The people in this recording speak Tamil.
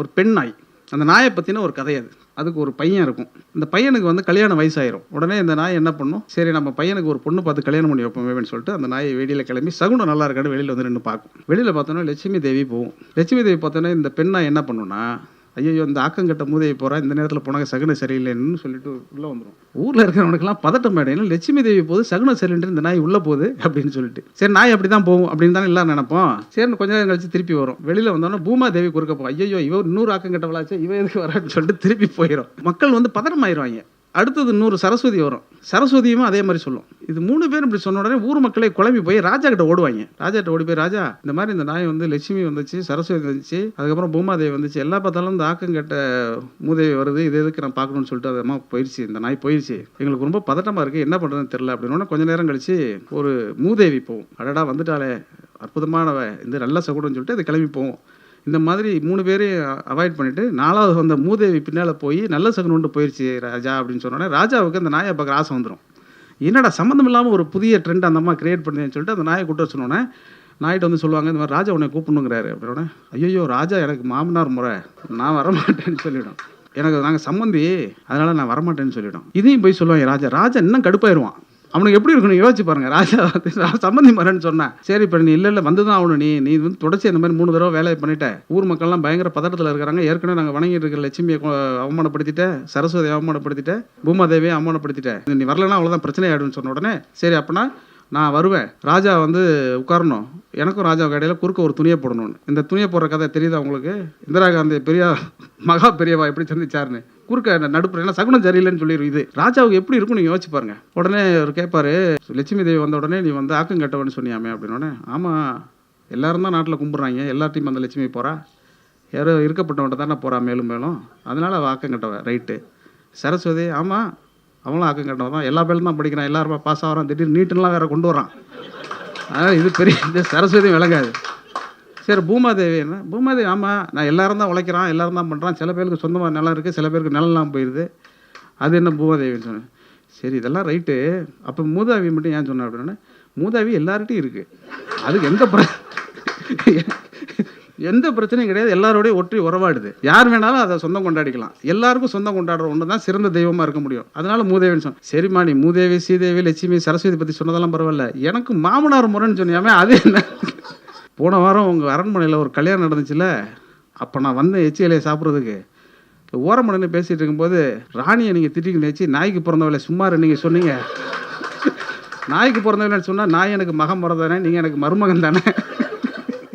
ஒரு பெண் நாய் அந்த நாயை பற்றின ஒரு கதை அது. அதுக்கு ஒரு பையன் இருக்கும். இந்த பையனுக்கு வந்து கல்யாணம் வயசாயிரும். உடனே இந்த நாய் என்ன பண்ணும்? சரி நம்ம பையனுக்கு ஒரு பொண்ணு பார்த்து கல்யாணம் பண்ணி வைப்போமேன்னு சொல்லிட்டு அந்த நாயை வெளியில் கிளம்பி சகுனம் நல்லா இருக்கான்னு வெளியில் வந்து நின்று பார்க்கும். வெளியில் பார்த்தோன்னா லட்சுமி தேவி போகும். லட்சுமி தேவி பார்த்தோன்னா இந்த பெண் நாய் என்ன பண்ணுன்னா ஐயோ இந்த ஆக்கங்கட்ட மூதையை போகிறா இந்த நேரத்தில் போனாங்க சகுன சரியில்லைன்னு சொல்லிட்டு உள்ளே வந்துடும் ஊரில் இருக்கிறவனுக்கெல்லாம் பதட்டம் மேடையில் லட்சுமி தேவி போது சகுன சரியில்லைன்னு இந்த நாய் உள்ளே போகுது அப்படின்னு சொல்லிட்டு. சரி நாய் அப்படி தான் போகும் அப்படின்னு தானே எல்லாம் நினைப்போம். சரின்னு கொஞ்ச நேரம் கழிச்சு திருப்பி வரும். வெளியில் வந்தோன்னா பூமா தேவி குறுக்க போ ஐயோ இவ இன்னொரு ஆக்கங்கட்டவளாச்சு இவ எதுக்கு வரான்னு சொல்லிட்டு திருப்பி போயிடும் மக்கள் வந்து பதட்டம் ஆயிடுவாங்க அடுத்தது இன்னொரு சரஸ்வதி வரும். சரஸ்வதியும் அதே மாதிரி சொல்லும். இது மூணு பேரும் இப்படி சொன்ன உடனே ஊர் மக்களே குழம்பி போய் ராஜா கிட்ட ஓடுவாங்க. ராஜா கிட்ட ஓடி போய் ராஜா இந்த மாதிரி இந்த நாய் வந்து லட்சுமி வந்துச்சு சரஸ்வதி வந்துச்சு அதுக்கப்புறம் பூமாதேவி வந்துச்சு எல்லா பார்த்தாலும் இந்த ஆக்கங்கட்ட மூதேவி வருது இது எதுக்கு நான் பார்க்கணும்னு சொல்லிட்டு அது அம்மா போயிடுச்சு இந்த நாய் போயிடுச்சு எங்களுக்கு ரொம்ப பதட்டமாக இருக்குது என்ன பண்ணுறதுன்னு தெரில அப்படின்னு கொஞ்ச நேரம் கழிச்சு ஒரு மூதேவி போவோம். அடடா வந்துட்டாலே அற்புதமானவ இந்த நல்ல சகுடம்னு சொல்லிட்டு அது கிளம்பி போவோம். இந்த மாதிரி மூணு பேரையும் அவாய்ட் பண்ணிட்டு நாலாவது வந்த மூதேவி பின்னால் போய் நல்ல சகுனம்ட்டு போயிடுச்சு ராஜா அப்படின்னு சொன்னோடனே ராஜாவுக்கு அந்த நாயை பார்க்குற ஆசை வந்துடும் என்னடா சம்மந்தம் இல்லாமல் ஒரு புதிய ட்ரெண்ட் அந்த அம்மா கிரியேட் பண்ணுதுன்னு சொல்லிட்டு அந்த நாயை கூட்ட சொன்னோன்னே நாய்கிட்ட வந்து சொல்லுவாங்க இந்த மாதிரி ராஜா உன்னை கூப்பிடணுங்கிறாரு. அப்படின்னா ஐயோ ராஜா எனக்கு மாமனார் முறை நான் வரமாட்டேன்னு சொல்லிவிடும் எனக்கு நாங்கள் சம்மந்தி அதனால் நான் வரமாட்டேன்னு சொல்லிவிடும் இதையும் போய் சொல்லுவாங்க ராஜா. ராஜா இன்னும் கடுப்பாயிருவான். அவனுக்கு எப்படி இருக்கணும் யோசிச்சு பாருங்க. ராஜா சம்பந்தி மரன்னு சம்மந்தி சொன்னேன். சரி இப்போ நீ இல்லை இல்லை வந்து தான் ஆகணும் நீ. நீ வந்து தொடர்ச்சி இந்த மாதிரி மூணு தடவை வேலையை பண்ணிட்ட. ஊர் மக்கள்லாம் பயங்கர பதட்டத்தில் இருக்கிறாங்க. ஏற்கனவே நாங்கள் வணங்கிட்டு இருக்கிற லட்சுமியை அவமானப்படுத்திட்டேன் அவமானப்படுத்திட்ட. சரஸ்வதி அவமானப்படுத்திட்டேன் பூமாதேவியை அவமானப்படுத்திட்டேன் நீ வரலன்னா அவ்வளோதான் பிரச்சனை ஆகிடும்னு சொன்ன உடனே சரி அப்படின்னா நான் வருவேன். ராஜா வந்து உட்காரணும். எனக்கும் ராஜாவுக்கு இடையில குறுக்க ஒரு துணியை போடணும்னு. இந்த துணியை போடுற கதை தெரியுதா உங்களுக்கு? இந்திரா காந்தி பெரியா மகா பெரியவா எப்படி சந்திச்சாருன்னு? குறுக்க நடுப்புற ஏன்னா சகுனம் சரியில்லைன்னு சொல்லிடும் இது. ராஜாவுக்கு எப்படி இருக்கும்னு நீங்கள் யோசிச்சு பாருங்க. உடனே அவர் கேட்பாரு லட்சுமி தேவி வந்த உடனே நீ வந்து ஆக்கம் கட்டவன்னு சொன்னியாமே அப்படின்னோடனே ஆமாம் எல்லாரும் தான் நாட்டில் கும்பிட்றாங்க. எல்லாத்தையும் அந்த லட்சுமி போகிறா யாரோ இருக்கப்பட்டவன்ட்ட தானே போகிறா மேலும் மேலும். அதனால் அவள் ஆக்கம் கட்டவ. ரைட்டு. சரஸ்வதி ஆமாம் அவனும் ஆக்கம் கட்டவன் தான். எல்லா பேரும் தான் படிக்கிறான். எல்லாருமே பாஸ் ஆகிறான். திடீர்னு நீட்டுலாம் வேறு கொண்டு வரான் அதனால் இது பெரிய இந்த சரஸ்வதியும் விளங்காது. சரி பூமாதேவி என்ன? பூமாதேவி ஆமாம் நான் எல்லாரும் தான் உழைக்கிறான் எல்லாரும் தான் பண்ணுறான் சில பேருக்கு சொந்தமாக நிலம் இருக்குது சில பேருக்கு நிலம்லாம் போயிடுது அது என்ன பூமாதேவின்னு சொன்னேன் சரி இதெல்லாம் ரைட்டு. அப்போ மூதாவி மட்டும் ஏன் சொன்னேன் அப்படின்னா மூதாவி எல்லார்கிட்டையும் இருக்குது அதுக்கு எந்த பிர எந்த பிரச்சனையும் கிடையாது. எல்லாரோடய ஒற்றி உறவாடுது. யார் வேணாலும் அதை சொந்தம் கொண்டாடிக்கலாம். எல்லாருக்கும் சொந்தம் கொண்டாடுற ஒன்று தான் சிறந்த தெய்வமாக இருக்க முடியும். அதனால மூதேவின்னு சொன்னேன் சரிம்மா நீ மூதேவி சீதேவி லட்சுமி சரஸ்வதி பற்றி சொன்னதெல்லாம் பரவாயில்ல. எனக்கு மாமனார் முறைன்னு சொன்னியாமே அது என்ன? போன வாரம் உங்கள் அரண்மனையில் ஒரு கல்யாணம் நடந்துச்சுல? அப்போ நான் வந்தேன் எச்சி இலையை சாப்பிட்றதுக்கு ஓரமடன்னு பேசிகிட்டு இருக்கும்போது ராணியை நீங்கள் திட்டிக்கு நினச்சி நாய்க்கு பிறந்தவளை சும்மா நீங்கள் சொன்னீங்க. நாய்க்கு பிறந்தவளை சொன்னால் நாய் எனக்கு மகன் பிறந்தானே நீங்கள் எனக்கு மருமகன் தானே.